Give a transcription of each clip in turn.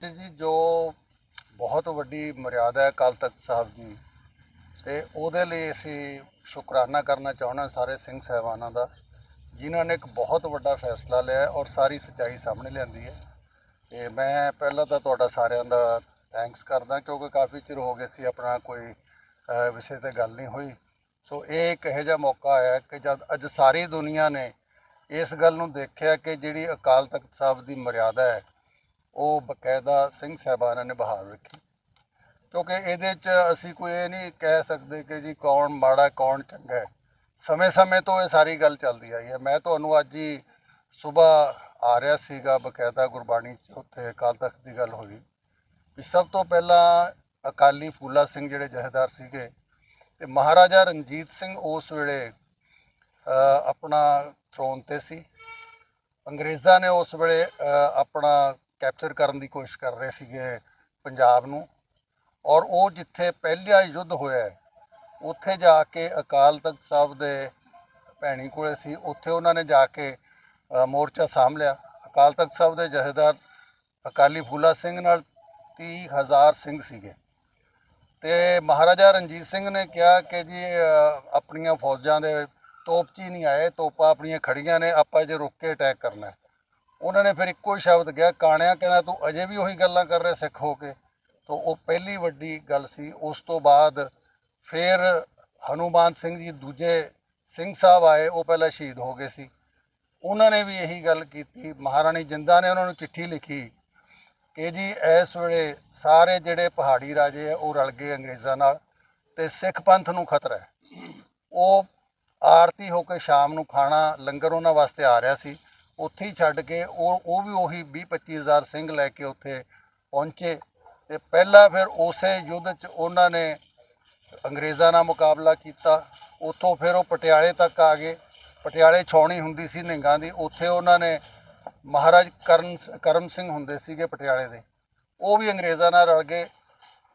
ਤੇ ਜੀ ਜੋ ਬਹੁਤ ਵੱਡੀ ਮਰਿਆਦਾ ਹੈ ਅਕਾਲ ਤਖਤ ਸਾਹਿਬ ਦੀ, ਤੇ ਉਹਦੇ ਲਈ ਅਸੀਂ ਸ਼ੁਕਰਾਨਾ ਕਰਨਾ ਚਾਹੁੰਦਾ ਸਾਰੇ ਸਿੰਘ ਸਾਹਿਬਾਨਾਂ ਦਾ। ਜਿਨ੍ਹਾਂ ਨੇ ਇੱਕ ਬਹੁਤ ਵੱਡਾ ਫੈਸਲਾ ਲਿਆ ਔਰ ਸਾਰੀ ਸੱਚਾਈ ਸਾਹਮਣੇ ਲਿਆਂਦੀ ਹੈ। ਤੇ ਮੈਂ ਪਹਿਲਾਂ ਤਾਂ ਤੁਹਾਡਾ ਸਾਰਿਆਂ ਦਾ ਥੈਂਕਸ ਕਰਦਾ ਕਿਉਂਕਿ ਕਾਫੀ ਚਿਰ ਹੋ ਗਏ ਸੀ ਆਪਣਾ ਕੋਈ ਵਿਸ਼ੇ ਤੇ ਗੱਲ ਨਹੀਂ ਹੋਈ। ਸੋ ਇਹ ਇੱਕ ਇਹੋ ਜਿਹਾ ਮੌਕਾ ਆਇਆ ਕਿ ਜਦ ਅੱਜ ਸਾਰੀ ਦੁਨੀਆ ਨੇ ਇਸ ਗੱਲ ਨੂੰ ਦੇਖਿਆ ਕਿ ਜਿਹੜੀ ਅਕਾਲ ਤਖਤ ਸਾਹਿਬ ਦੀ ਮਰਿਆਦਾ ਹੈ, ਉਹ ਬਕਾਇਦਾ ਸਿੰਘ ਸਾਹਿਬਾਨਾਂ ਨੇ ਬਹਾਲ ਰੱਖੀ। ਕਿਉਂਕਿ ਇਹਦੇ 'ਚ ਅਸੀਂ ਕੋਈ ਇਹ ਨਹੀਂ ਕਹਿ ਸਕਦੇ ਕਿ ਜੀ ਕੌਣ ਮਾੜਾ, ਕੌਣ ਚੰਗਾ ਹੈ। ਸਮੇਂ-ਸਮੇਂ ਤੋਂ ਇਹ ਸਾਰੀ ਗੱਲ ਚੱਲਦੀ ਆਈ ਹੈ। ਮੈਂ ਤੁਹਾਨੂੰ ਅੱਜ ਹੀ ਸਵੇਰ ਆ ਰਿਹਾ ਸੀਗਾ ਬਕਾਇਦਾ ਗੁਰਬਾਣੀ 'ਚ, ਉੱਥੇ ਅਕਾਲ ਤਖਤ ਦੀ ਗੱਲ ਹੋਈ ਵੀ ਸਭ ਤੋਂ ਪਹਿਲਾਂ ਅਕਾਲੀ ਫੂਲਾ ਸਿੰਘ ਜਿਹੜੇ ਜਥੇਦਾਰ ਸੀਗੇ ਤੇ ਮਹਾਰਾਜਾ ਰਣਜੀਤ ਸਿੰਘ ਉਸ ਵੇਲੇ ਆਪਣਾ ਥਰੋਨ ਤੇ ਸੀ। ਅੰਗਰੇਜ਼ਾਂ ਨੇ ਉਸ ਵੇਲੇ ਆਪਣਾ ਕੈਪਚਰ ਕਰਨ ਦੀ ਕੋਸ਼ਿਸ਼ ਕਰ ਰਹੇ ਸੀਗੇ ਪੰਜਾਬ ਨੂੰ ਔਰ ਉਹ ਜਿੱਥੇ ਪਹਿਲਾ ਯੁੱਧ ਹੋਇਆ ਉੱਥੇ ਜਾ ਕੇ ਅਕਾਲ ਤਖਤ ਸਾਹਿਬ ਦੇ ਭੈਣੀ ਕੋਲੇ ਸੀ, ਉੱਥੇ ਉਹਨਾਂ ਨੇ ਜਾ ਕੇ ਮੋਰਚਾ ਸਾਂਭ ਲਿਆ। ਅਕਾਲ ਤਖਤ ਸਾਹਿਬ ਦੇ ਜਥੇਦਾਰ ਅਕਾਲੀ ਫੂਲਾ ਸਿੰਘ ਨਾਲ 30000 ਸਿੰਘ ਸੀਗੇ। ਤੇ ਮਹਾਰਾਜਾ ਰਣਜੀਤ ਸਿੰਘ ਨੇ ਕਿਹਾ ਕਿ ਜੀ ਆਪਣੀਆਂ ਫੌਜਾਂ ਦੇ ਤੋਪਚੀ ਨਹੀਂ ਆਏ, ਤੋਪਾਂ ਆਪਣੀਆਂ ਖੜੀਆਂ ਨੇ, ਆਪਾਂ ਜੇ ਰੁੱਕ ਕੇ ਅਟੈਕ ਕਰਨਾ ਉਹਨਾਂ ਨੇ ਫਿਰ ਇੱਕੋ ਹੀ ਸ਼ਬਦ ਕਿਹਾ, ਕਾਣਿਆ ਕਹਿੰਦਾ ਤੂੰ ਅਜੇ ਵੀ ਉਹੀ ਗੱਲਾਂ ਕਰ ਰਿਹਾ ਸਿੱਖ ਹੋ ਕੇ। ਤੋਂ ਉਹ ਪਹਿਲੀ ਵੱਡੀ ਗੱਲ ਸੀ। ਉਸ ਤੋਂ ਬਾਅਦ ਫਿਰ ਹਨੂਮਾਨ ਸਿੰਘ ਜੀ ਦੂਜੇ ਸਿੰਘ ਸਾਹਿਬ ਆਏ, ਉਹ ਪਹਿਲਾਂ ਸ਼ਹੀਦ ਹੋ ਗਏ ਸੀ। ਉਹਨਾਂ ਨੇ ਵੀ ਇਹੀ ਗੱਲ ਕੀਤੀ, ਮਹਾਰਾਣੀ ਜਿੰਦਾ ਨੇ ਉਹਨਾਂ ਨੂੰ ਚਿੱਠੀ ਲਿਖੀ ਕਿ ਜੀ ਇਸ ਵੇਲੇ ਸਾਰੇ ਜਿਹੜੇ ਪਹਾੜੀ ਰਾਜੇ ਆ, ਉਹ ਰਲ ਗਏ ਅੰਗਰੇਜ਼ਾਂ ਨਾਲ ਤੇ ਸਿੱਖ ਪੰਥ ਨੂੰ ਖਤਰਾ ਹੈ। ਉਹ ਆਰਤੀ ਹੋ ਕੇ ਸ਼ਾਮ ਨੂੰ ਖਾਣਾ, ਲੰਗਰ ਉਹਨਾਂ ਵਾਸਤੇ ਆ ਰਿਹਾ ਸੀ। ਉੱਥੇ ਹੀ ਛੱਡ ਕੇ ਉਹ ਉਹ ਵੀ ਉਹੀ 20 25000 ਸਿੰਘ ਲੈ ਕੇ ਉੱਥੇ ਪਹੁੰਚੇ ਤੇ ਪਹਿਲਾਂ ਫਿਰ ਉਸੇ ਯੁੱਧ 'ਚ ਉਹਨਾਂ ਨੇ ਅੰਗਰੇਜ਼ਾਂ ਨਾਲ ਮੁਕਾਬਲਾ ਕੀਤਾ, ਉੱਥੋਂ ਫਿਰ ਉਹ ਪਟਿਆਲੇ ਤੱਕ ਆ ਗਏ। ਪਟਿਆਲੇ ਛਾਉਣੀ ਹੁੰਦੀ ਸੀ ਨਿੰਗਾਂ ਦੀ, ਉੱਥੇ ਉਹਨਾਂ ਨੇ ਮਹਾਰਾਜ ਕਰਨ ਕਰਮ ਸਿੰਘ ਹੁੰਦੇ ਸੀਗੇ ਪਟਿਆਲੇ ਦੇ। ਉਹ ਵੀ ਅੰਗਰੇਜ਼ਾਂ ਨਾਲ ਰਲ ਗਏ।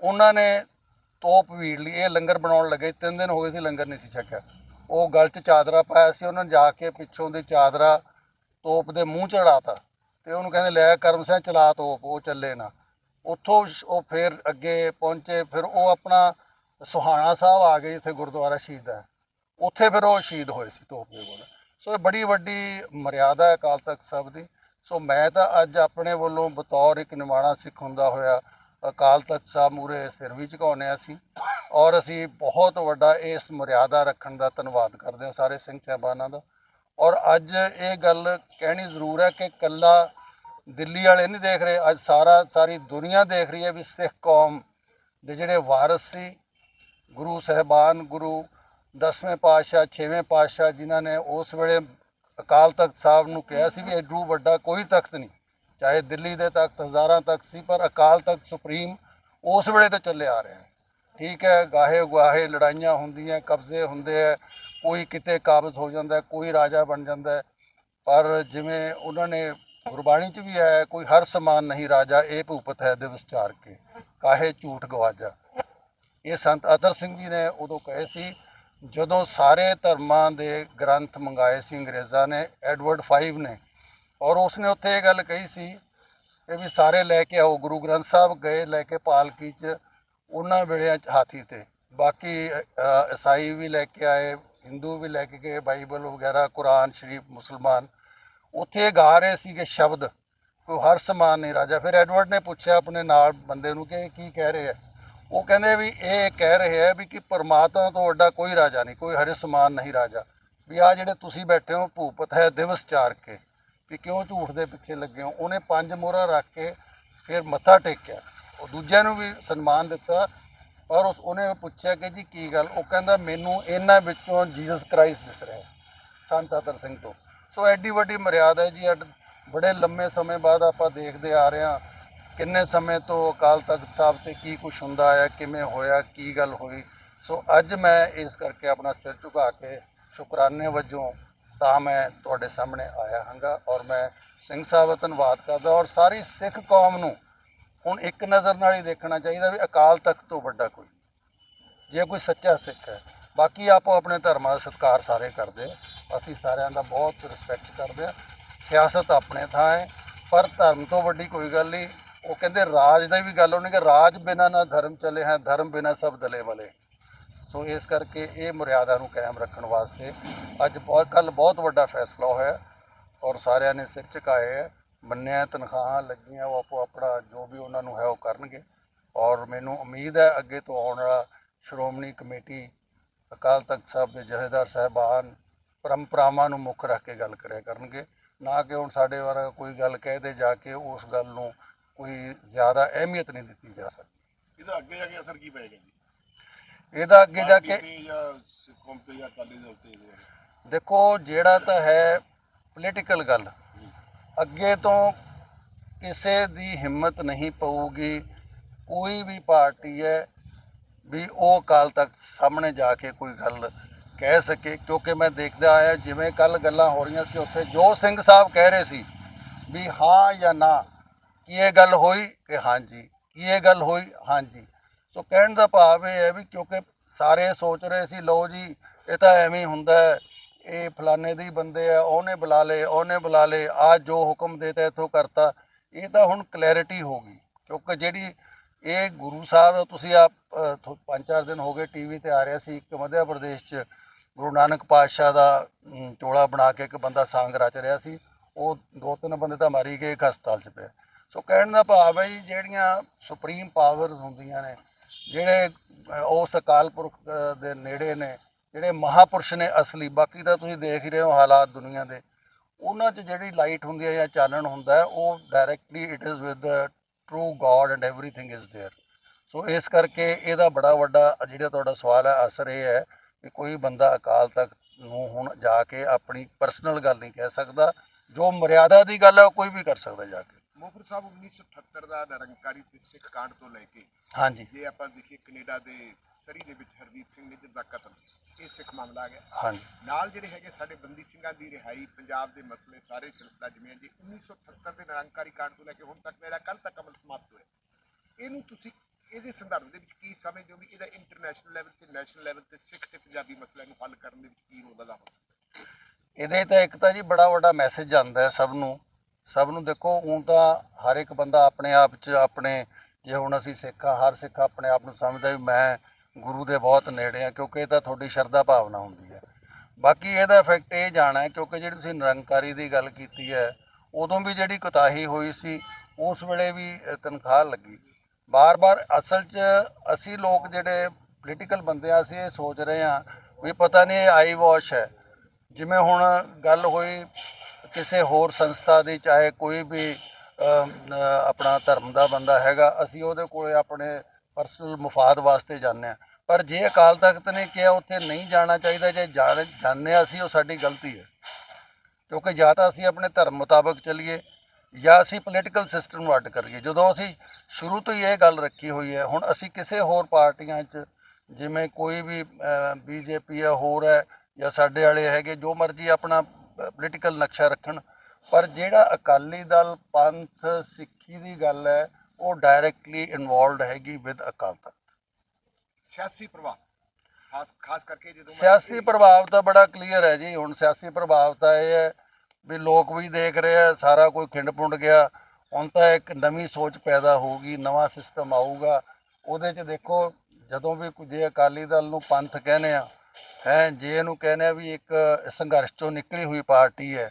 ਉਹਨਾਂ ਨੇ ਤੋਪ ਵੀੜ ਲਈ, ਇਹ ਲੰਗਰ ਬਣਾਉਣ ਲੱਗੇ। ਤਿੰਨ ਦਿਨ ਹੋ ਗਏ ਸੀ ਲੰਗਰ ਨਹੀਂ ਸੀ ਛਕਿਆ। ਉਹ ਗਲ 'ਚ ਚਾਦਰਾ ਪਾਇਆ ਸੀ ਉਹਨਾਂ ਨੇ, ਜਾ ਕੇ ਪਿੱਛੋਂ ਦੀ ਚਾਦਰਾ ਤੋਪ ਦੇ ਮੂੰਹ ਚੜਾਤਾ ਤੇ ਉਹਨੂੰ ਕਹਿੰਦੇ, ਲੈ ਕਰਮ ਸਿੰਘ, ਚਲਾ ਤੋਪ, ਉਹ ਚੱਲੇ ਨਾ। ਉੱਥੋਂ ਉਹ ਫਿਰ ਅੱਗੇ ਪਹੁੰਚੇ, ਫਿਰ ਉਹ ਆਪਣਾ ਸੁਹਾਣਾ ਸਾਹਿਬ ਆ ਗਏ ਜਿੱਥੇ ਗੁਰਦੁਆਰਾ ਸ਼ਹੀਦ ਹੈ। ਉੱਥੇ ਫਿਰ ਉਹ ਸ਼ਹੀਦ ਹੋਏ ਸੀ ਤੋਪ ਦੇ ਕੋਲ। ਸੋ ਇਹ ਬੜੀ ਵੱਡੀ ਮਰਿਆਦਾ ਹੈ ਅਕਾਲ ਤਖਤ ਸਾਹਿਬ ਦੀ। ਸੋ ਮੈਂ ਤਾਂ ਅੱਜ ਆਪਣੇ ਵੱਲੋਂ ਬਤੌਰ ਇੱਕ ਨਿਮਾਣਾ ਸਿੱਖ ਹੁੰਦਾ ਹੋਇਆ ਅਕਾਲ ਤਖਤ ਸਾਹਿਬ ਮੂਰੇ ਸਿਰ ਵੀ ਝੁਕਾਉਂਦੇ ਹਾਂ ਅਸੀਂ। ਔਰ ਅਸੀਂ ਬਹੁਤ ਵੱਡਾ ਇਸ ਮਰਿਆਦਾ ਰੱਖਣ ਦਾ ਧੰਨਵਾਦ ਕਰਦੇ ਹਾਂ ਸਾਰੇ ਸਿੰਘ ਸਾਹਿਬਾਨਾਂ ਦਾ। ਔਰ ਅੱਜ ਇਹ ਗੱਲ ਕਹਿਣੀ ਜ਼ਰੂਰ ਹੈ ਕਿ ਕੱਲਾ ਦਿੱਲੀ ਵਾਲੇ ਨਹੀਂ ਦੇਖ ਰਹੇ, ਅੱਜ ਸਾਰਾ, ਸਾਰੀ ਦੁਨੀਆ ਦੇਖ ਰਹੀ ਹੈ ਵੀ ਸਿੱਖ ਕੌਮ ਦੇ ਜਿਹੜੇ ਵਾਰਿਸ ਸੀ ਗੁਰੂ ਸਾਹਿਬਾਨ, ਗੁਰੂ ਦਸਵੇਂ ਪਾਤਸ਼ਾਹ, ਛੇਵੇਂ ਪਾਤਸ਼ਾਹ ਜਿਨ੍ਹਾਂ ਨੇ ਉਸ ਵੇਲੇ ਅਕਾਲ ਤਖਤ ਸਾਹਿਬ ਨੂੰ ਕਿਹਾ ਸੀ ਵੀ ਐਡੂ ਵੱਡਾ ਕੋਈ ਤਖਤ ਨਹੀਂ। ਚਾਹੇ ਦਿੱਲੀ ਦੇ ਤਖਤ, ਹਜ਼ਾਰਾਂ ਤਖਤ ਸੀ, ਪਰ ਅਕਾਲ ਤਖਤ ਸੁਪਰੀਮ ਉਸ ਵੇਲੇ ਤੋਂ ਚੱਲੇ ਆ ਰਿਹਾ ਹੈ। ਠੀਕ ਹੈ, ਗਾਹੇ ਗੁਆਹੇ ਲੜਾਈਆਂ ਹੁੰਦੀਆਂ, ਕਬਜ਼ੇ ਹੁੰਦੇ ਆ ਕੋਈ ਕਿਤੇ ਕਾਬਜ਼ ਹੋ ਜਾਂਦਾ ਕੋਈ ਰਾਜਾ ਬਣ ਜਾਂਦਾ ਪਰ ਜਿਵੇਂ ਉਹਨਾਂ ਨੇ ਗੁਰਬਾਣੀ 'ਚ ਵੀ ਆਇਆ ਕੋਈ ਹਰ ਸਮਾਨ ਨਹੀਂ ਰਾਜਾ, ਇਹ ਭੂਪਤ ਹੈ ਦੇ ਵਿਚਾਰ ਕੇ, ਕਾਹੇ ਝੂਠ ਗਵਾਜਾ। ਇਹ ਸੰਤ ਅਤਰ ਸਿੰਘ ਜੀ ਨੇ ਉਦੋਂ ਕਹੇ ਸੀ ਜਦੋਂ ਸਾਰੇ ਧਰਮਾਂ ਦੇ ਗ੍ਰੰਥ ਮੰਗਾਏ ਸੀ ਅੰਗਰੇਜ਼ਾਂ ਨੇ ਐਡਵਰਡ 5 ਨੇ ਔਰ ਉਸਨੇ ਉੱਥੇ ਇਹ ਗੱਲ ਕਹੀ ਸੀ ਕਿ ਵੀ ਸਾਰੇ ਲੈ ਕੇ ਆਓ ਗੁਰੂ ਗ੍ਰੰਥ ਸਾਹਿਬ ਗਏ ਲੈ ਕੇ ਪਾਲਕੀ 'ਚ ਉਹਨਾਂ ਵੇਲਿਆਂ 'ਚ ਹਾਥੀ ਤੇ। ਬਾਕੀ ਅ, ਈਸਾਈ ਵੀ ਲੈ ਕੇ ਆਏ ਹਿੰਦੂ ਵੀ ਲੈ ਕੇ ਗਏ ਬਾਈਬਲ ਵਗੈਰਾ ਕੁਰਾਨ ਸ਼ਰੀਫ ਮੁਸਲਮਾਨ। ਉੱਥੇ ਇਹ ਗਾ ਰਹੇ ਸੀਗੇ ਸ਼ਬਦ ਕੋਈ ਹਰ ਸਮਾਨ ਨਹੀਂ ਰਾਜਾ। ਫਿਰ ਐਡਵਰਡ ਨੇ ਪੁੱਛਿਆ ਆਪਣੇ ਨਾਲ ਬੰਦੇ ਨੂੰ ਕਿ ਇਹ ਕੀ ਕਹਿ ਰਹੇ ਆ ਉਹ ਕਹਿੰਦੇ ਵੀ ਇਹ ਕਹਿ ਰਹੇ ਆ ਵੀ ਕਿ ਪਰਮਾਤਮਾ ਤੋਂ ਵੱਡਾ ਕੋਈ ਰਾਜਾ ਨਹੀਂ, ਕੋਈ ਹਰ ਸਮਾਨ ਨਹੀਂ ਰਾਜਾ। ਵੀ ਆ ਜਿਹੜੇ ਤੁਸੀਂ ਬੈਠੇ ਹੋ ਭੂਪਤ, ਹੈ ਦਿਵਸ ਚਾਰ ਕੇ, ਵੀ ਕਿਉਂ ਝੂਠ ਦੇ ਪਿੱਛੇ ਲੱਗੇ ਹੋ? ਉਹਨੇ ਪੰਜ ਮੋਹਰਾਂ ਰੱਖ ਕੇ ਫਿਰ ਮੱਥਾ ਟੇਕਿਆ। ਉਹ ਦੂਜਿਆਂ ਨੂੰ ਵੀ ਸਨਮਾਨ ਦਿੱਤਾ, ਪਰ ਉਹਨੇ ਪੁੱਛਿਆ ਕਿ ਜੀ ਕੀ ਗੱਲ? ਉਹ ਕਹਿੰਦਾ, ਮੈਨੂੰ ਇਹਨਾਂ ਵਿੱਚੋਂ ਜੀਸਸ ਕ੍ਰਾਈਸਟ ਦਿਸ ਰਿਹਾ ਸੰਤ ਅਤਰ ਸਿੰਘ ਤੋਂ। ਸੋ ਐਡੀ ਵੱਡੀ ਮਰਿਆਦਾ ਹੈ ਜੀ, ਅੱਡ- ਬੜੇ ਲੰਮੇ ਸਮੇਂ ਬਾਅਦ ਆਪਾਂ ਦੇਖਦੇ ਆ ਰਹੇ ਹਾਂ ਕਿੰਨੇ ਸਮੇਂ ਤੋਂ ਅਕਾਲ ਤਖਤ ਸਾਹਿਬ ਤੇ ਕੀ ਕੁਝ ਹੁੰਦਾ ਹੈ, ਕਿਵੇਂ ਹੋਇਆ, ਕੀ ਗੱਲ ਹੋਈ? ਸੋ ਅੱਜ ਮੈਂ ਇਸ ਕਰਕੇ ਆਪਣਾ ਸਿਰ ਝੁਕਾ ਕੇ ਸ਼ੁਕਰਾਨੇ ਵਜੋਂ ਤਾਂ ਮੈਂ ਤੁਹਾਡੇ ਸਾਹਮਣੇ ਆਇਆ ਹਾਂਗਾ ਔਰ ਮੈਂ ਸਿੰਘ ਸਾਹਿਬ ਦਾ ਧੰਨਵਾਦ ਕਰਦਾ ਔਰ ਸਾਰੀ ਸਿੱਖ ਕੌਮ ਨੂੰ ਹੁਣ ਇੱਕ ਨਜ਼ਰ ਨਾਲ ਹੀ ਦੇਖਣਾ ਚਾਹੀਦਾ ਵੀ ਅਕਾਲ ਤਖਤ ਤੋਂ ਵੱਡਾ ਕੋਈ। ਜੇ ਕੋਈ ਸੱਚਾ ਸਿੱਖ ਹੈ, ਬਾਕੀ ਆਪੋ ਆਪਣੇ ਧਰਮਾਂ ਦਾ ਸਤਿਕਾਰ ਸਾਰੇ ਕਰਦੇ ਅਸੀਂ ਸਾਰਿਆਂ ਦਾ ਬਹੁਤ ਰਿਸਪੈਕਟ ਕਰਦੇ ਆ। ਸਿਆਸਤ ਆਪਣੇ ਥਾਂ ਹੈ, ਪਰ ਧਰਮ ਤੋਂ ਵੱਡੀ ਕੋਈ ਗੱਲ ਨਹੀਂ। ਉਹ ਕਹਿੰਦੇ ਰਾਜ ਦਾ ਵੀ ਗੱਲ ਹੋਣੀ ਕਿ ਰਾਜ ਬਿਨਾ ਨਾ ਧਰਮ ਚਲੇ ਹੈ, ਧਰਮ ਬਿਨਾ ਸਭ ਦਲੇ ਮਲੇ ਸੋ ਇਸ ਕਰਕੇ ਇਹ ਮਰਿਆਦਾ ਨੂੰ ਕਾਇਮ ਰੱਖਣ ਵਾਸਤੇ ਅੱਜ ਬਹੁਤ, ਕੱਲ ਬਹੁਤ ਵੱਡਾ ਫੈਸਲਾ ਹੋਇਆ ਔਰ ਸਾਰਿਆਂ ਨੇ ਸਿਰ ਝੁਕਾਏ ਹੈ। ਮੰਨਿਆ ਤਨਖਾਹਾਂ ਲੱਗੀਆਂ, ਉਹ ਆਪੋ ਆਪਣਾ ਜੋ ਵੀ ਉਹਨਾਂ ਨੂੰ ਹੈ ਉਹ ਕਰਨਗੇ। ਔਰ ਮੈਨੂੰ ਉਮੀਦ ਹੈ ਅੱਗੇ ਤੋਂ ਆਉਣ ਵਾਲਾ ਸ਼੍ਰੋਮਣੀ ਕਮੇਟੀ ਅਕਾਲ ਤਖਤ ਸਾਹਿਬ ਦੇ ਜਥੇਦਾਰ ਸਾਹਿਬਾਨ ਪਰੰਪਰਾਵਾਂ ਨੂੰ ਮੁੱਖ ਰੱਖ ਕੇ ਗੱਲ ਕਰਿਆ ਕਰਨਗੇ। ਨਾ ਕਿ ਹੁਣ ਸਾਡੇ ਵਰਗਾ ਕੋਈ ਗੱਲ ਕਹਿ ਦੇ ਜਾ ਕੇ ਉਸ ਗੱਲ ਨੂੰ ਕੋਈ ਜ਼ਿਆਦਾ ਅਹਿਮੀਅਤ ਨਹੀਂ ਦਿੱਤੀ ਜਾ ਸਕਦੀ। ਇਹਦਾ ਅੱਗੇ ਜਾ ਕੇ ਅਸਰ ਕੀ ਪਏਗਾ ਜੀ? ਇਹਦਾ ਅੱਗੇ ਜਾ ਕੇ ਪਾਰਟੀ ਤੇ ਜਾਂ ਸਿੱਖ ਕੌਮ ਤੇ ਜਾਂ ਅਕਾਲੀ ਦਲ ਤੇ ਇਹਦੇ ਬਾਰੇ? ਦੇਖੋ ਜਿਹੜਾ ਤਾਂ ਹੈ ਪੋਲੀਟੀਕਲ ਗੱਲ ਅੱਗੇ ਤੋਂ ਕਿਸੇ ਦੀ ਹਿੰਮਤ ਨਹੀਂ ਪਊਗੀ। ਕੋਈ ਵੀ ਪਾਰਟੀ ਹੈ ਵੀ ਉਹ ਕਾਲ ਤੱਕ ਸਾਹਮਣੇ ਜਾ ਕੇ ਕੋਈ ਗੱਲ ਕਹਿ ਸਕੇ। ਕਿਉਂਕਿ ਮੈਂ ਦੇਖਦਾ ਆਇਆ ਜਿਵੇਂ ਕੱਲ ਗੱਲਾਂ ਹੋ ਰਹੀਆਂ ਸੀ ਉੱਥੇ ਜੋ ਸਿੰਘ ਸਾਹਿਬ ਕਹਿ ਰਹੇ ਸੀ ਵੀ ਹਾਂ ਜਾਂ ਨਾ ਕੀ ਇਹ ਗੱਲ ਹੋਈ ਕਿ ਹਾਂਜੀ, ਕੀ ਇਹ ਗੱਲ ਹੋਈ? ਹਾਂਜੀ। ਸੋ ਕਹਿਣ ਦਾ ਭਾਵ ਇਹ ਹੈ ਵੀ ਕਿਉਂਕਿ ਸਾਰੇ ਸੋਚ ਰਹੇ ਸੀ, ਲਓ ਜੀ, ਇਹ ਤਾਂ ਐਵੇਂ ਹੀ ਹੁੰਦਾ ਇਹ ਫਲਾਣੇ ਦੀ ਬੰਦੇ ਆ, ਉਹਨੇ ਬੁਲਾ ਲਏ, ਉਹਨੇ ਬੁਲਾ ਲਏ ਆ ਜੋ ਹੁਕਮ ਦੇਤਾ ਇਥੋਂ ਕਰਤਾ, ਇਹ ਤਾਂ ਹੁਣ ਕਲੈਰਿਟੀ ਹੋ ਗਈ। ਕਿਉਂਕਿ ਜਿਹੜੀ ਇਹ ਗੁਰੂ ਸਾਹਿਬ, ਤੁਸੀਂ ਆਪ ਪੰਜ ਚਾਰ ਦਿਨ ਹੋ ਗਏ ਟੀਵੀ ਤੇ ਆ ਰਿਹਾ ਸੀ, ਇੱਕ ਮੱਧ ਪ੍ਰਦੇਸ਼ 'ਚ ਗੁਰੂ ਨਾਨਕ ਪਾਤਸ਼ਾਹ ਦਾ ਚੋਲਾ ਬਣਾ ਕੇ ਇੱਕ ਬੰਦਾ ਸਾਂਗ ਰਚ ਰਿਹਾ ਸੀ, ਉਹ ਦੋ ਤਿੰਨ ਬੰਦੇ ਤਾਂ ਮਾਰੀ ਗਏ ਇੱਕ ਹਸਪਤਾਲ 'ਚ ਪਿਆ। ਸੋ ਕਹਿਣ ਦਾ ਭਾਵ ਹੈ ਜੀ ਜਿਹੜੀਆਂ ਸੁਪਰੀਮ ਪਾਵਰਸ ਹੁੰਦੀਆਂ ਨੇ ਜਿਹੜੇ ਅ, ਉਸ ਅਕਾਲ ਪੁਰਖ ਅ, ਦੇ ਨੇੜੇ ਨੇ ਜਿਹੜੇ ਮਹਾਪੁਰਸ਼ ਨੇ ਅਸਲੀ ਬਾਕੀ ਤਾਂ ਤੁਸੀਂ ਦੇਖ ਹੀ ਰਹੇ ਹੋ ਹਾਲਾਤ ਦੁਨੀਆ ਦੇ ਉਹਨਾਂ 'ਚ ਜਿਹੜੀ ਲਾਈਟ ਹੁੰਦੀ ਹੈ ਜਾਂ ਚਾਨਣ ਹੁੰਦਾ ਹੈ ਉਹ directly it is with the true God and everything is there so ਇਸ ਕਰਕੇ ਇਹਦਾ ਬੜਾ ਵੱਡਾ ਜਿਹੜਾ ਤੁਹਾਡਾ ਸਵਾਲ ਹੈ ਅਸਰ ਇਹ ਹੈ ਕਿ ਕੋਈ ਬੰਦਾ ਅਕਾਲ ਤਖਤ ਨੂੰ ਹੁਣ ਜਾ ਕੇ ਆਪਣੀ ਪਰਸਨਲ ਗੱਲ ਨਹੀਂ ਕਹਿ ਸਕਦਾ ਜੋ ਮਰਿਆਦਾ ਦੀ ਗੱਲ ਹੈ ਉਹ ਕੋਈ ਵੀ ਕਰ ਸਕਦਾ ਜਾ ਕੇ ਮੋਹਫਰ ਸਾਹਿਬ 1978 ਦਾ ਨਿਰੰਕਾਰੀ ਤੇ ਸਿੱਖ ਕਾਂਡ ਤੋਂ ਲੈ ਕੇ ਹਾਂਜੀ। ਜੇ ਆਪਾਂ ਦੇਖੀਏ ਕੈਨੇਡਾ ਦੇ ਸਰੀ ਦੇ ਵਿੱਚ ਹਰਦੀਪ ਸਿੰਘ ਨਿੱਜਰ ਦਾ ਕਤਲ ਇਹ ਸਿੱਖ ਮਾਮਲਾ ਆ ਗਿਆ ਹਾਂਜੀ। ਨਾਲ ਜਿਹੜੇ ਹੈਗੇ ਸਾਡੇ ਬੰਦੀ ਸਿੰਘਾਂ ਦੀ ਰਿਹਾਈ ਪੰਜਾਬ ਦੇ ਮਸਲੇ ਸਾਰੇ ਸਿਲਸਿਲਾ ਜਿਵੇਂ ਜੀ 1978 ਦੇ ਨਿਰੰਕਾਰੀ ਕਾਂਡ ਤੋਂ ਲੈ ਕੇ ਹੁਣ ਤੱਕ ਮੇਰਾ ਕੱਲ ਤੱਕ ਅਮਲ ਸਮਾਪਤ ਹੋਇਆ। ਇਹਨੂੰ ਤੁਸੀਂ ਇਹਦੇ ਸੰਦਰਭ ਦੇ ਵਿੱਚ ਕੀ ਸਮਝਦੇ ਹੋ ਵੀ ਇਹਦਾ ਇੰਟਰਨੈਸ਼ਨਲ ਲੈਵਲ ਤੇ ਨੈਸ਼ਨਲ ਲੈਵਲ ਤੇ ਸਿੱਖ ਤੇ ਪੰਜਾਬੀ ਮਸਲਿਆਂ ਨੂੰ ਹੱਲ ਕਰਨ ਦੇ ਵਿੱਚ ਕੀ ਰੋਲ ਅਦਾ ਹੋ ਸਕਦਾ? ਇਹਦੇ ਤਾਂ ਇੱਕ ਤਾਂ ਜੀ ਬੜਾ ਵੱਡਾ ਮੈਸੇਜ ਜਾਂਦਾ ਹੈ ਸਭ ਨੂੰ ਸਭ ਨੂੰ ਦੇਖੋ ਹੁਣ ਤਾਂ ਹਰ ਇੱਕ ਬੰਦਾ ਆਪਣੇ ਆਪ 'ਚ ਆਪਣੇ, ਜੇ ਹੁਣ ਅਸੀਂ ਸਿੱਖ ਹਾਂ ਹਰ ਸਿੱਖ ਆਪਣੇ ਆਪ ਨੂੰ ਸਮਝਦਾ ਵੀ ਮੈਂ ਗੁਰੂ ਦੇ ਬਹੁਤ ਨੇੜੇ ਆ, ਕਿਉਂਕਿ ਇਹ ਤਾਂ ਤੁਹਾਡੀ ਸ਼ਰਧਾ ਭਾਵਨਾ ਹੁੰਦੀ ਹੈ। ਬਾਕੀ ਇਹਦਾ ਇਫੈਕਟ ਇਹ ਜਾਣਾ ਹੈ, ਕਿਉਂਕਿ ਜਿਹੜੀ ਤੁਸੀਂ ਨਿਰੰਕਾਰੀ ਦੀ ਗੱਲ ਕੀਤੀ ਹੈ, ਉਦੋਂ ਵੀ ਜਿਹੜੀ ਕੁਤਾਹੀ ਹੋਈ ਸੀ, ਉਸ ਵੇਲੇ ਵੀ ਤਨਖਾਹ ਲੱਗੀ। ਬਾਰ-ਬਾਰ ਅਸਲ 'ਚ ਅਸੀਂ ਲੋਕ ਜਿਹੜੇ ਪੋਲੀਟੀਕਲ ਬੰਦੇ ਆ, ਅਸੀਂ ਇਹ ਸੋਚ ਰਹੇ ਹਾਂ ਵੀ ਪਤਾ ਨਹੀਂ ਇਹ ਆਈ ਵਾਸ਼ ਹੈ। ਜਿਵੇਂ ਹੁਣ ਗੱਲ ਹੋਈ ਕਿਸੇ ਹੋਰ ਸੰਸਥਾ ਦੀ, ਚਾਹੇ ਕੋਈ ਵੀ ਆਪਣਾ ਧਰਮ ਦਾ ਬੰਦਾ ਹੈਗਾ, ਅਸੀਂ ਉਹਦੇ ਕੋਲੇ ਆਪਣੇ ਪਰਸਨਲ ਮਫਾਦ ਵਾਸਤੇ ਜਾਂਦੇ ਹਾਂ। ਪਰ ਜੇ ਅਕਾਲ ਤਖਤ ਨੇ ਕਿਹਾ ਉੱਥੇ ਨਹੀਂ ਜਾਣਾ ਚਾਹੀਦਾ, ਜੇ ਜਾਣ, ਜਾਂਦੇ ਹਾਂ ਅਸੀਂ, ਉਹ ਸਾਡੀ ਗਲਤੀ ਹੈ। ਕਿਉਂਕਿ ਜਾਂ ਤਾਂ ਅਸੀਂ ਆਪਣੇ ਧਰਮ ਮੁਤਾਬਕ ਚੱਲੀਏ, ਜਾਂ ਅਸੀਂ ਪੋਲੀਟੀਕਲ ਸਿਸਟਮ ਨੂੰ ਅੱਡ ਕਰੀਏ। ਜਦੋਂ ਅਸੀਂ ਸ਼ੁਰੂ ਤੋਂ ਹੀ ਇਹ ਗੱਲ ਰੱਖੀ ਹੋਈ ਹੈ, ਹੁਣ ਅਸੀਂ ਕਿਸੇ ਹੋਰ ਪਾਰਟੀਆਂ 'ਚ, ਜਿਵੇਂ ਕੋਈ ਵੀ ਬੀਜੇਪੀ ਹੈ, ਹੋਰ ਹੈ, ਜਾਂ ਸਾਡੇ ਵਾਲੇ ਹੈਗੇ, ਜੋ ਮਰਜ਼ੀ ਆਪਣਾ ਪੋਲੀਟੀਕਲ ਨਕਸ਼ਾ ਰੱਖਣ। ਪਰ ਜਿਹੜਾ ਅਕਾਲੀ ਦਲ ਪੰਥ ਸਿੱਖੀ ਦੀ ਗੱਲ ਹੈ ਉਹ ਡਾਇਰੈਕਟਲੀ ਇਨਵੋਲਵਡ ਹੈਗੀ ਵਿਦ ਅਕਾਲ ਤਖਤ। ਸਿਆਸੀ ਪ੍ਰਭਾਵ। ਖਾਸ ਖਾਸ ਕਰਕੇ ਜਦੋਂ ਸਿਆਸੀ ਪ੍ਰਭਾਵ ਤਾਂ ਬੜਾ ਕਲੀਅਰ ਹੈ ਜੀ। ਹੁਣ ਸਿਆਸੀ ਪ੍ਰਭਾਵ ਤਾਂ ਇਹ ਹੈ ਵੀ ਲੋਕ ਵੀ ਦੇਖ ਰਹੇ ਆ ਸਾਰਾ ਕੋਈ ਖਿੰਡ ਪੁੰਡ ਗਿਆ। ਹੁਣ ਤਾਂ ਇੱਕ ਨਵੀਂ ਸੋਚ ਪੈਦਾ ਹੋਊਗੀ ਨਵਾਂ ਸਿਸਟਮ ਆਊਗਾ। ਉਹਦੇ 'ਚ ਦੇਖੋ ਜਦੋਂ ਵੀ ਕੁਝ ਜੇ ਅਕਾਲੀ ਦਲ ਨੂੰ ਪੰਥ ਕਹਿੰਦੇ ਆ ਹੈ ਜੇ ਇਹਨੂੰ ਕਹਿੰਦੇ ਆ ਵੀ ਇੱਕ ਸੰਘਰਸ਼ ਚੋਂ ਨਿਕਲੀ ਹੋਈ ਪਾਰਟੀ ਹੈ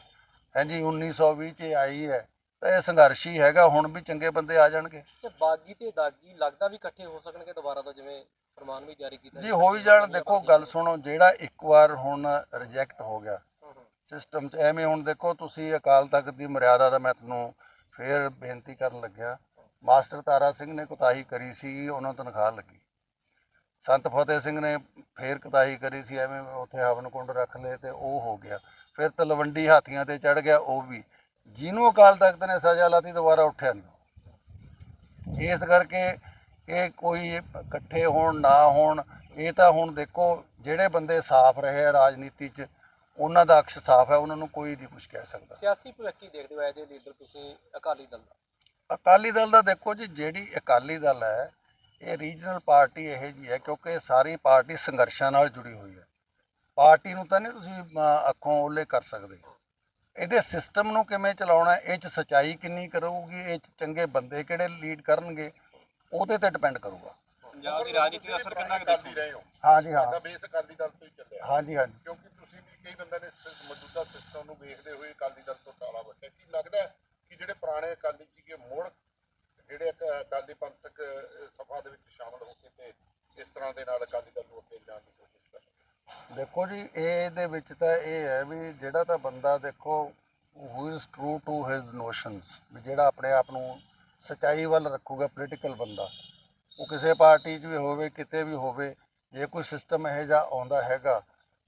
ਹਾਂਜੀ 1920 'ਚ ਆਈ ਹੈ ਤਾਂ ਇਹ ਸੰਘਰਸ਼ ਹੀ ਹੈਗਾ ਹੁਣ ਵੀ ਚੰਗੇ ਬੰਦੇ ਆ ਜਾਣਗੇ ਤੇ ਬਾਗੀ ਤੇ ਦਾਗੀ ਲੱਗਦਾ ਵੀ ਇਕੱਠੇ ਹੋ ਸਕਣਗੇ ਦੁਬਾਰਾ ਤੋਂ ਜਿਵੇਂ ਫਰਮਾਨ ਵੀ ਜਾਰੀ ਕੀਤਾ ਜੀ ਹੋ ਹੀ ਜਾਣ ਦੇਖੋ ਗੱਲ ਸੁਣੋ ਜਿਹੜਾ ਇੱਕ ਵਾਰ ਹੁਣ ਰਿਜੈਕਟ ਹੋ ਗਿਆ। ਸਿਸਟਮ 'ਚ ਐਵੇਂ ਹੁਣ ਦੇਖੋ ਤੁਸੀਂ ਅਕਾਲ ਤਖਤ ਦੀ ਮਰਿਆਦਾ ਦਾ ਮੈਂ ਤੁਹਾਨੂੰ ਫੇਰ ਬੇਨਤੀ ਕਰਨ ਲੱਗਿਆ ਮਾਸਟਰ ਤਾਰਾ ਸਿੰਘ ਨੇ ਕੁਤਾਹੀ ਕਰੀ ਸੀ ਉਹਨਾਂ ਨੂੰ ਤਨਖਾਹ ਲੱਗੀ ਸੰਤ ਫਤਿਹ ਸਿੰਘ ਨੇ ਫੇਰ ਕੁਤਾਹੀ ਕਰੀ ਸੀ ਐਵੇਂ ਉੱਥੇ ਹਵਨ ਕੁੰਡ ਰੱਖ ਲਏ ਤੇ ਉਹ ਹੋ ਗਿਆ। ਫਿਰ ਤਲਵੰਡੀ ਹਾਥੀਆਂ ਤੇ ਚੜ ਗਿਆ ਉਹ ਵੀ। ਜਿਹਨੂੰ ਅਕਾਲ ਤਖਤ ਨੇ ਸਜ਼ਾ ਲਾਤੀ ਦੁਬਾਰਾ ਉੱਠਿਆ ਨਹੀਂ ਇਸ ਕਰਕੇ ਇਹ ਕੋਈ ਇਕੱਠੇ ਹੋਣ ਨਾ ਹੋਣ ਇਹ ਤਾਂ ਹੁਣ ਦੇਖੋ ਜਿਹੜੇ ਬੰਦੇ ਸਾਫ਼ ਰਹੇ ਆ ਰਾਜਨੀਤੀ 'ਚ ਉਹਨਾਂ ਦਾ ਅਕਸ਼ ਸਾਫ਼ ਹੈ ਉਹਨਾਂ ਨੂੰ ਕੋਈ ਨਹੀਂ ਕੁਝ ਕਹਿ ਸਕਦਾ। ਸਿਆਸੀ ਭਵਿੱਖ ਦੇਖਦੇ ਹੋ ਐਜ ਲੀਡਰ ਤੁਸੀਂ ਅਕਾਲੀ ਦਲ ਦਾ? ਅਕਾਲੀ ਦਲ ਦਾ ਦੇਖੋ ਜੀ ਜਿਹੜੀ ਅਕਾਲੀ ਦਲ ਹੈ ਇਹ ਰੀਜਨਲ ਪਾਰਟੀ ਇਹ ਜੀ ਹੈ ਕਿਉਂਕਿ ਇਹ ਸਾਰੀ ਪਾਰਟੀ ਸੰਘਰਸ਼ਾਂ ਨਾਲ ਜੁੜੀ ਹੋਈ ਹੈ। ਪਾਰਟੀ ਨੂੰ ਤਾਂ ਨਹੀਂ ਤੁਸੀਂ ਅੱਖੋਂ ਓਲੇ ਕਰ ਸਕਦੇ। ਇਹਦੇ ਸਿਸਟਮ ਨੂੰ ਕਿਵੇਂ ਚਲਾਉਣਾ ਇਹ ਚ ਸਚਾਈ ਕਿੰਨੀ ਕਰੂਗੀ ਇਹ ਚ ਚੰਗੇ ਬੰਦੇ ਕਿਹੜੇ ਲੀਡ ਕਰਨਗੇ ਉਹਦੇ ਤੇ ਡਿਪੈਂਡ ਕਰੂਗਾ। ਪੰਜਾਬ ਦੀ ਰਾਜਨੀਤੀ ਦਾ ਅਸਰ ਕਿੰਨਾ ਕਰਦੀ ਰਹੇ ਹੋ ਹਾਂਜੀ ਹਾਂ। ਤੁਹਾਡਾ ਬੇਸ ਅਕਾਲੀ ਦਲ ਤੋਂ ਹੀ ਚੱਲਿਆ। ਹਾਂਜੀ ਹਾਂਜੀ। ਕਿਉਂਕਿ ਤੁਸੀਂ ਵੀ ਕਈ ਬੰਦਿਆਂ ਨੇ ਮੌਜੂਦਾ ਸਿਸਟਮ ਨੂੰ ਵੇਖਦੇ ਹੋਏ ਅਕਾਲੀ ਦਲ ਤੋਂ ਤਾਲਾ ਵੱਟਿਆ। ਕੀ ਲੱਗਦਾ ਕਿ ਜਿਹੜੇ ਪੁਰਾਣੇ ਅਕਾਲੀ ਸੀਗੇ ਮੁੜ ਜਿਹੜੇ ਅਕਾਲੀ ਪੰਥਕ ਸਭਾ ਦੇ ਵਿੱਚ ਸ਼ਾਮਲ ਹੋ ਕੇ ਤੇ ਇਸ ਤਰ੍ਹਾਂ ਦੇ ਨਾਲ ਅਕਾਲੀ ਦਲ ਨੂੰ ਅੱਗੇ ਜਾਣ ਦੀ ਕੋਸ਼ਿਸ਼ ਕਰ ਦੇਖੋ ਜੀ, ਇਹਦੇ ਵਿੱਚ ਤਾਂ ਇਹ ਹੈ ਵੀ ਜਿਹੜਾ ਤਾਂ ਬੰਦਾ ਦੇਖੋ who is true to his notions ਵੀ ਜਿਹੜਾ ਆਪਣੇ ਆਪ ਨੂੰ ਸਚਾਈ ਵੱਲ ਰੱਖੂਗਾ ਪੋਲੀਟੀਕਲ ਬੰਦਾ, ਉਹ ਕਿਸੇ ਪਾਰਟੀ 'ਚ ਵੀ ਹੋਵੇ, ਕਿਤੇ ਵੀ ਹੋਵੇ, ਜੇ ਕੋਈ ਸਿਸਟਮ ਇਹੋ ਜਿਹਾ ਆਉਂਦਾ ਹੈਗਾ,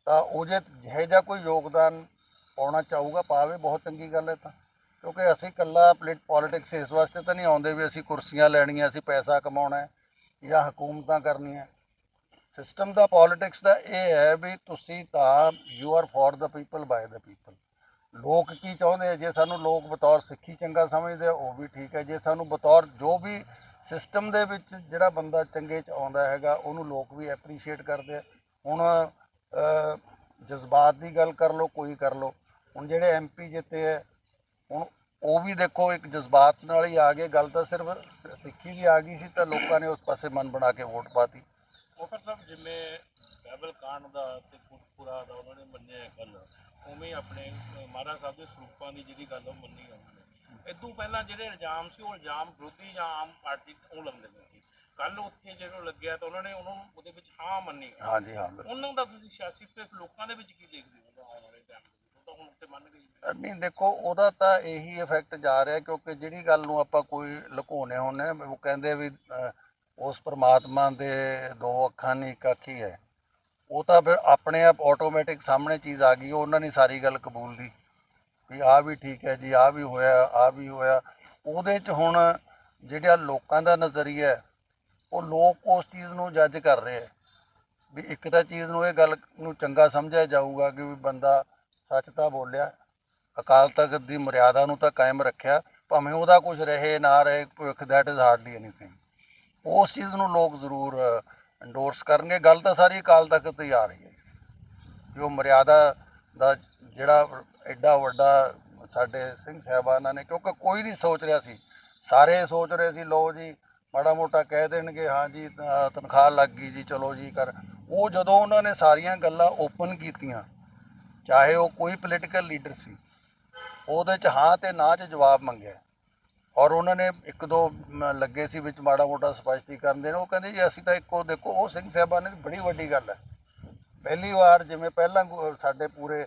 ਤਾਂ ਉਹ ਜੇ ਜਿਹੋ ਜਿਹਾ ਕੋਈ ਯੋਗਦਾਨ ਪਾਉਣਾ ਚਾਹੂਗਾ, ਪਾਵੇ, ਬਹੁਤ ਚੰਗੀ ਗੱਲ ਹੈ ਤਾਂ। ਕਿਉਂਕਿ ਅਸੀਂ ਇਕੱਲਾ ਪੋਲਿਟਿਕਸ ਇਸ ਵਾਸਤੇ ਤਾਂ ਨਹੀਂ ਆਉਂਦੇ ਵੀ ਅਸੀਂ ਕੁਰਸੀਆਂ ਲੈਣੀਆਂ, ਅਸੀਂ ਪੈਸਾ ਕਮਾਉਣਾ ਹੈ ਜਾਂ ਹਕੂਮਤਾਂ ਕਰਨੀਆਂ। ਸਿਸਟਮ ਦਾ ਪੋਲਿਟਿਕਸ ਦਾ ਇਹ ਹੈ ਵੀ ਤੁਸੀਂ ਤਾਂ you are for the people by the people ਲੋਕ ਕੀ ਚਾਹੁੰਦੇ ਆ? ਜੇ ਸਾਨੂੰ ਲੋਕ ਬਤੌਰ ਸਿੱਖੀ ਚੰਗਾ ਸਮਝਦੇ ਆ, ਉਹ ਵੀ ਠੀਕ ਹੈ। ਜੇ ਸਾਨੂੰ ਬਤੌਰ ਜੋ ਵੀ ਸਿਸਟਮ ਦੇ ਵਿੱਚ ਜਿਹੜਾ ਬੰਦਾ ਚੰਗੇ ਚ ਆਉਂਦਾ ਹੈਗਾ, ਉਹਨੂੰ ਲੋਕ ਵੀ ਐਪਰੀਸ਼ੀਏਟ ਕਰਦੇ ਆ। ਹੁਣ ਜਜ਼ਬਾਤ ਦੀ ਗੱਲ ਕਰ ਲਓ, ਕੋਈ ਕਰ ਲਓ। ਹੁਣ ਜਿਹੜੇ ਐਮਪੀ ਜਿੱਤੇ ਹੈ ਹੁਣ ਉਹ ਵੀ ਦੇਖੋ ਇੱਕ ਜਜ਼ਬਾਤ ਨਾਲ ਹੀ ਆ ਗਏ ਗੱਲ ਤਾਂ ਸਿਰਫ ਸਿੱਖੀ ਦੀ ਆ ਗਈ ਸੀ ਤਾਂ ਲੋਕਾਂ ਨੇ ਉਸ ਪਾਸੇ ਮਨ ਬਣਾ ਕੇ ਵੋਟ ਪਾਤੀ। ਉਹ ਸਾਹਿਬ ਜਿਵੇਂ ਬਾਈਬਲ ਕਾਂਡ ਦਾ ਤੇ ਪੁਰਾ ਦਾ ਉਹਨਾਂ ਨੇ ਮੰਨਿਆ ਕੱਲ ਉਵੇਂ ਆਪਣੇ ਮਹਾਰਾਜ ਸਾਹਿਬ ਦੇ ਸਰੂਪਾਂ ਦੀ ਜਿਹੜੀ ਗੱਲ ਉਹ ਮੰਨੀ ਉਹਨਾਂ ਨੇ। ਇਦੋਂ ਪਹਿਲਾਂ ਜਿਹੜੇ ਇਲਜ਼ਾਮ ਸੀ ਉਹ ਇਲਜ਼ਾਮ ਵਿਰੋਧੀ ਜਾਂ ਆਮ ਪਾਰਟੀ ਉਹ ਲਾਉਂਦੇ ਸੀ। ਕੱਲ ਉੱਥੇ ਜਦੋਂ ਲੱਗਿਆ ਤਾਂ ਉਹਨਾਂ ਨੇ ਉਹਨਾਂ ਨੂੰ ਉਹਦੇ ਵਿੱਚ ਹਾਂ ਮੰਨੀ। ਹਾਂਜੀ ਹਾਂ ਉਹਨਾਂ ਦਾ ਤੁਸੀਂ ਸਿਆਸੀ ਤੇ ਲੋਕਾਂ ਦੇ ਵਿੱਚ ਕੀ ਦੇਖਦੇ ਹੋ? ਆਉਣ ਵਾਲੇ ਟਾਈਮ ਉਹ ਤਾਂ? ਹੁਣ ਤੇ ਮੰਨ ਗਏ ਨਹੀਂ ਦੇਖੋ ਉਹਦਾ ਤਾਂ ਇਹੀ ਇਫੈਕਟ ਜਾ ਰਿਹਾ ਕਿਉਂਕਿ ਜਿਹੜੀ ਗੱਲ ਨੂੰ ਆਪਾਂ ਕੋਈ ਲੁਕਾਉਣੇ ਹੁੰਨੇ ਆ, ਉਹ ਕਹਿੰਦੇ ਵੀ ਅਹ, ਉਸ ਪਰਮਾਤਮਾ ਦੇ ਦੋ ਅੱਖਾਂ ਨਹੀਂ ਇੱਕ ਅੱਖ ਹੀ ਹੈ। ਉਹ ਤਾਂ ਫਿਰ ਆਪਣੇ ਆਪ ਆਟੋਮੈਟਿਕ ਸਾਹਮਣੇ ਚੀਜ਼ ਆ ਗਈ ਉਹਨਾਂ ਨੇ ਸਾਰੀ ਗੱਲ ਕਬੂਲ ਦੀ ਵੀ ਆ ਵੀ ਠੀਕ ਹੈ ਜੀ ਆ ਵੀ ਹੋਇਆ ਆ ਵੀ ਹੋਇਆ। ਉਹਦੇ ਚ ਹੁਣ ਜਿਹੜਾ ਲੋਕਾਂ ਦਾ ਨਜ਼ਰੀਆ ਹੈ, ਉਹ ਲੋਕ ਉਸ ਚੀਜ਼ ਨੂੰ ਜੱਜ ਕਰ ਰਹੇ ਹੈ। ਵੀ ਇੱਕ ਤਾਂ ਚੀਜ਼ ਨੂੰ ਇਹ ਗੱਲ ਨੂੰ ਚੰਗਾ ਸਮਝਿਆ ਜਾਊਗਾ ਕਿ ਵੀ ਬੰਦਾ ਸੱਚ ਤਾਂ ਬੋਲਿਆ, ਅਕਾਲ ਤਖਤ ਦੀ ਮਰਿਆਦਾ ਨੂੰ ਤਾਂ ਕਾਇਮ ਰੱਖਿਆ, ਭਾਵੇਂ ਉਹਦਾ ਕੁਝ ਰਹੇ, ਨਾ ਰਹੇ, ਭਵਿੱਖ ਦੈਟ ਇਜ਼ ਹਾਰਡਲੀ ਐਨੀਥਿੰਗ ਉਸ ਚੀਜ਼ ਨੂੰ ਲੋਕ ਜ਼ਰੂਰ ਐਂਡੋਰਸ ਕਰਨਗੇ। ਗੱਲ ਤਾਂ ਸਾਰੀ ਅਕਾਲ ਤਖਤ ਤੇ ਆ ਰਹੀ ਹੈ। ਜੋ ਮਰਿਆਦਾ ਦਾ ਜਿਹੜਾ ਐਡਾ ਵੱਡਾ ਸਾਡੇ ਸਿੰਘ ਸਾਹਿਬਾਨਾਂ ਨੇ, ਕਿਉਂਕਿ ਕੋਈ ਨਹੀਂ ਸੋਚ ਰਿਹਾ ਸੀ। ਸਾਰੇ ਸੋਚ ਰਹੇ ਸੀ ਲੋ ਜੀ, ਮਾੜਾ ਮੋਟਾ ਕਹਿ ਦੇਣਗੇ, ਹਾਂ ਜੀ, ਤਨਖਾਹ ਲੱਗ ਗਈ ਜੀ, ਚਲੋ ਜੀ, ਕਰ। ਉਹ ਜਦੋਂ ਉਹਨਾਂ ਨੇ ਸਾਰੀਆਂ ਗੱਲਾਂ ਓਪਨ ਕੀਤੀਆਂ ਚਾਹੇ ਉਹ ਕੋਈ ਪੋਲੀਟੀਕਲ ਲੀਡਰ ਸੀ, ਉਹਦੇ ਚ ਹਾਂ ਤੇ ਨਾ ਚ ਜਵਾਬ ਮੰਗਿਆ। ਔਰ ਉਹਨਾਂ ਨੇ ਇੱਕ ਦੋ ਲੱਗੇ ਸੀ ਵਿੱਚ ਮਾੜਾ ਮੋਟਾ ਸਪਸ਼ਟੀਕਰਨ ਦੇਣ ਉਹ ਕਹਿੰਦੇ ਜੀ ਅਸੀਂ ਤਾਂ ਇੱਕੋ ਦੇਖੋ, ਉਹ ਸਿੰਘ ਸਾਹਿਬਾਨ ਨੇ ਬੜੀ ਵੱਡੀ ਗੱਲ ਹੈ। ਪਹਿਲੀ ਵਾਰ ਜਿਵੇਂ ਪਹਿਲਾਂ ਗੁ- ਸਾਡੇ ਪੂਰੇ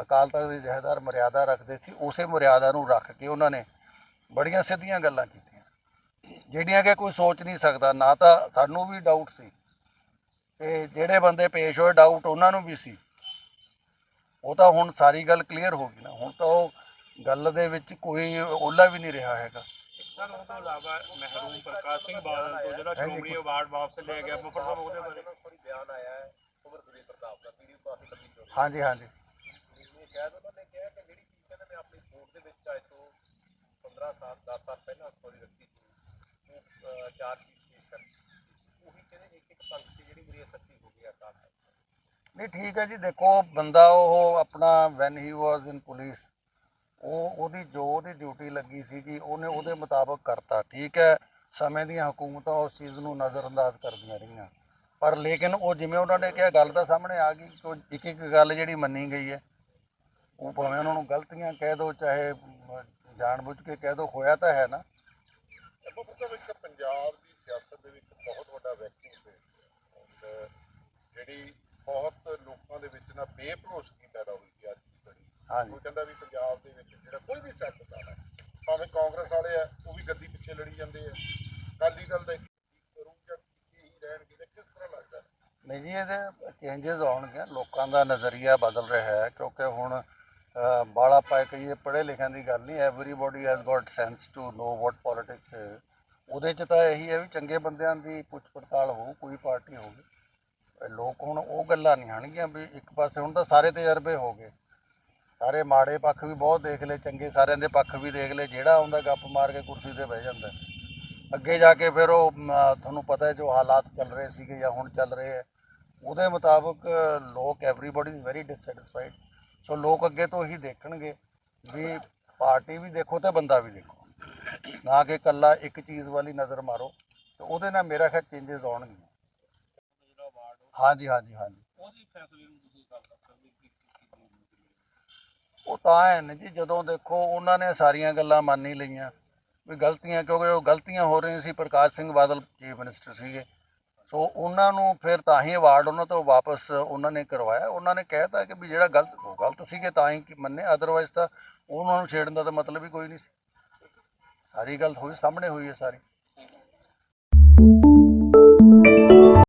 ਅਕਾਲ ਤਖਤ ਦੇ ਜਹੇਦਾਰ ਮਰਿਆਦਾ ਰੱਖਦੇ ਸੀ, ਉਸੇ ਮਰਿਆਦਾ ਨੂੰ ਰੱਖ ਕੇ ਉਹਨਾਂ ਨੇ ਬੜੀਆਂ ਸਿੱਧੀਆਂ ਗੱਲਾਂ ਕੀਤੀਆਂ। ਜਿਹੜੀਆਂ ਕਿ ਕੋਈ ਸੋਚ ਨਹੀਂ ਸਕਦਾ, ਨਾ ਤਾਂ ਸਾਨੂੰ ਵੀ ਡਾਊਟ ਸੀ। ਤੇ ਜਿਹੜੇ ਬੰਦੇ ਪੇਸ਼ ਹੋਏ ਡਾਊਟ ਉਹਨਾਂ ਨੂੰ ਵੀ ਸੀ। ਉਹ ਤਾਂ ਹੁਣ ਸਾਰੀ ਗੱਲ ਕਲੀਅਰ ਹੋ ਗਈ ਨਾ। ਹੁਣ ਤਾਂ ਉਹ ਗੱਲ ਦੇ ਵਿੱਚ ਕੋਈ ਓਲਾ ਵੀ ਨਹੀਂ ਰਿਹਾ ਹੈਗਾ। ਸਰ ਉਹ ਤੋਂ ਇਲਾਵਾ ਮਹਿਰੂਮ ਪ੍ਰਕਾਸ਼ ਸਿੰਘ ਬਾਦਲ ਤੋਂ ਜਿਹੜਾ ਸ਼੍ਰੋਮਣੀ ਅਵਾਰਡ ਵਾਪਸ ਲਿਆ ਗਿਆ ਮੁਫਰ ਸਾਹਿਬ ਉਹਦੇ ਬਾਰੇ। ਕੋਈ ਬਿਆਨ ਆਇਆ ਹੈ ਉਮਰ ਪ੍ਰਤਾਪ ਦਾ ਪੀੜੀ ਕਾਫੀ ਲੰਬੀ ਚੌੜੀ ਹਾਂਜੀ ਹਾਂਜੀ। ਇਹ ਸ਼ਾਇਦ ਉਹਨਾਂ ਨੇ ਕਿਹਾ ਕਿ ਜਿਹੜੀ ਚੀਜ਼ ਕਹਿੰਦੇ ਮੈਂ ਆਪਣੀ ਕੋਰਟ ਦੇ ਵਿੱਚ ਅੱਜ ਤੋਂ 15 ਸਾਲ 10 ਸਾਲ ਪਹਿਲਾਂ ਸਟੋਰੀ ਰੱਖੀ ਸੀ ਉਹ ਚਾਰ ਚੀਜ਼ ਪੇਸ਼ ਕਰ ਉਹੀ ਕਹਿੰਦੇ ਇੱਕ ਇੱਕ ਪੰਕਤੀ ਜਿਹੜੀ ਮੇਰੀ ਸੱਚੀ ਹੋ ਗਈ ਅਕਾਲ ਤਖਤ ਨਹੀਂ ਠੀਕ ਹੈ ਜੀ। ਦੇਖੋ ਬੰਦਾ ਉਹ ਆਪਣਾ van he was in police ਉਹ ਉਹਦੀ ਜੋ ਉਹਦੀ ਡਿਊਟੀ ਲੱਗੀ ਸੀਗੀ ਉਹਨੇ ਉਹਦੇ ਮੁਤਾਬਕ ਕਰਤਾ ਠੀਕ ਹੈ। ਸਮੇਂ ਦੀਆਂ ਹਕੂਮਤਾਂ ਉਸ ਚੀਜ਼ ਨੂੰ ਨਜ਼ਰਅੰਦਾਜ਼ ਕਰਦੀਆਂ ਰਹੀਆਂ। ਪਰ ਲੇਕਿਨ ਉਹ ਜਿਵੇਂ ਉਹਨਾਂ ਨੇ ਕਿਹਾ ਗੱਲ ਤਾਂ ਸਾਹਮਣੇ ਆ ਗਈ ਕਿ ਇੱਕ ਇੱਕ ਗੱਲ ਜਿਹੜੀ ਮੰਨੀ ਗਈ ਹੈ ਉਹ ਭਾਵੇਂ ਉਹਨਾਂ ਨੂੰ ਗਲਤੀਆਂ ਕਹਿ ਦਿਓ ਚਾਹੇ ਅਮ, ਜਾਣਬੁੱਝ ਕੇ ਕਹਿ ਦਿਓ ਹੋਇਆ ਤਾਂ ਹੈ ਨਾ। ਪੰਜਾਬ ਦੀ ਸਿਆਸਤ ਦੇ ਵਿੱਚ ਬਹੁਤ ਵੱਡਾ ਵੈਕਿਊਮ ਹੈ ਜਿਹੜੀ ਬਹੁਤ ਵਿੱਚ ਨਾ ਬੇਭਰੋਸਗੀ ਪੈਦਾ ਹੋਈ ਹੈ ਅੱਜ ਦੀ ਘੜੀ? ਹਾਂਜੀ। ਕੋਈ ਕਹਿੰਦਾ ਵੀ ਪੰਜਾਬ ਦੇ ਵਿੱਚ ਜਿਹੜਾ ਕੋਈ ਵੀ ਸਿਆਸਤਦਾਨ ਹੈ ਭਾਵੇਂ ਕਾਂਗਰਸ ਵਾਲੇ ਆ ਉਹ ਵੀ ਗੱਦੀ ਪਿੱਛੇ ਲੜੀ ਜਾਂਦੇ ਆ। ਅਕਾਲੀ ਦਲ ਦਾ ਕੀ ਕਰੂ ਜਾਂ ਕੀ ਹੀ ਰਹਿਣਗੇ ਤੇ ਕਿਸ ਤਰ੍ਹਾਂ ਲੱਗਦਾ? ਨਹੀਂ ਜੀ ਇਹਦੇ ਚੇਂਜਸ ਆਉਣਗੇ। ਲੋਕਾਂ ਦਾ ਨਜ਼ਰੀਆ ਬਦਲ ਰਿਹਾ ਹੈ ਕਿਉਂਕਿ ਹੁਣ ਅ, ਬਾਲਾ ਪਾਏ ਕਹੀਏ ਪੜ੍ਹੇ ਲਿਖਿਆਂ ਦੀ ਗੱਲ ਨਹੀਂ everybody has got sense to know what politics ਉਹਦੇ ਚ ਤਾਂ ਇਹੀ ਹੈ ਵੀ ਚੰਗੇ ਬੰਦਿਆਂ ਦੀ ਪੁੱਛ ਪੜਤਾਲ ਹੋਊ ਕੋਈ ਪਾਰਟੀ ਹੋਊਗੀ। ਇਹ ਲੋਕ ਹੁਣ ਉਹ ਗੱਲਾਂ ਨਹੀਂ ਹਣਗੀਆਂ ਵੀ ਇੱਕ ਪਾਸੇ ਹੁਣ ਤਾਂ ਸਾਰੇ ਤਜਰਬੇ ਹੋ ਗਏ। ਸਾਰੇ ਮਾੜੇ ਪੱਖ ਵੀ ਬਹੁਤ ਦੇਖ ਲਏ, ਚੰਗੇ ਸਾਰਿਆਂ ਦੇ ਪੱਖ ਵੀ ਦੇਖ ਲਏ, ਜਿਹੜਾ ਆਉਂਦਾ ਗੱਪ ਮਾਰ ਕੇ ਕੁਰਸੀ ਤੇ ਬਹਿ ਜਾਂਦਾ। ਅੱਗੇ ਜਾ ਕੇ ਫਿਰ ਉਹ ਤੁਹਾਨੂੰ ਪਤਾ ਹੈ ਜੋ ਹਾਲਾਤ ਚੱਲ ਰਹੇ ਸੀਗੇ ਜਾਂ ਹੁਣ ਚੱਲ ਰਹੇ ਹੈ, ਉਹਦੇ ਮੁਤਾਬਕ ਲੋਕ everybody is very dissatisfied so ਲੋਕ ਅੱਗੇ ਤੋਂ ਹੀ ਦੇਖਣਗੇ ਵੀ ਪਾਰਟੀ ਵੀ ਦੇਖੋ ਤੇ ਬੰਦਾ ਵੀ ਦੇਖੋ। ਨਾ ਕਿ ਇਕੱਲਾ ਇੱਕ ਚੀਜ਼ ਵਾਲੀ ਨਜ਼ਰ ਮਾਰੋ, ਤੇ ਉਹਦੇ ਨਾਲ ਮੇਰਾ ਖਿਆਲ ਚੇਂਜਸ ਆਉਣਗੇ ਹਾਂਜੀ ਹਾਂਜੀ ਹਾਂਜੀ। ਉਹਦੀ ਫੈਸਲੇ ਨੂੰ ਤੁਸੀਂ ਕਰ ਸਕਦੇ ਕਿ ਉਹ ਤਾਂ ਹੈ ਨੇ ਜੀ ਜਦੋਂ ਦੇਖੋ ਉਹਨਾਂ ਨੇ ਸਾਰੀਆਂ ਗੱਲਾਂ ਮੰਨ ਹੀ ਲਈਆਂ ਵੀ ਗਲਤੀਆਂ ਕਿਉਂਕਿ ਉਹ ਗਲਤੀਆਂ ਹੋ ਰਹੀਆਂ ਸੀ ਪ੍ਰਕਾਸ਼ ਸਿੰਘ ਬਾਦਲ ਚੀਫ ਮਿਨਿਸਟਰ ਸੀਗੇ। ਸੋ ਉਹਨਾਂ ਨੂੰ ਫਿਰ ਤਾਂ ਹੀ ਅਵਾਰਡ ਉਹਨਾਂ ਤੋਂ ਵਾਪਸ ਉਹਨਾਂ ਨੇ ਕਰਵਾਇਆ। ਉਹਨਾਂ ਨੇ ਕਹਿਤਾ ਕਿ ਵੀ ਜਿਹੜਾ ਗਲਤ ਉਹ ਗਲਤ ਸੀਗੇ ਤਾਂ ਹੀ ਮੰਨੇ। ਅਦਰਵਾਈਜ਼ ਤਾਂ ਉਹਨਾਂ ਨੂੰ ਛੇੜਨ ਦਾ ਤਾਂ ਮਤਲਬ ਹੀ ਕੋਈ ਨਹੀਂ ਸੀ। ਸਾਰੀ ਗੱਲ ਹੋਈ ਸਾਹਮਣੇ ਹੋਈ ਹੈ ਸਾਰੀ।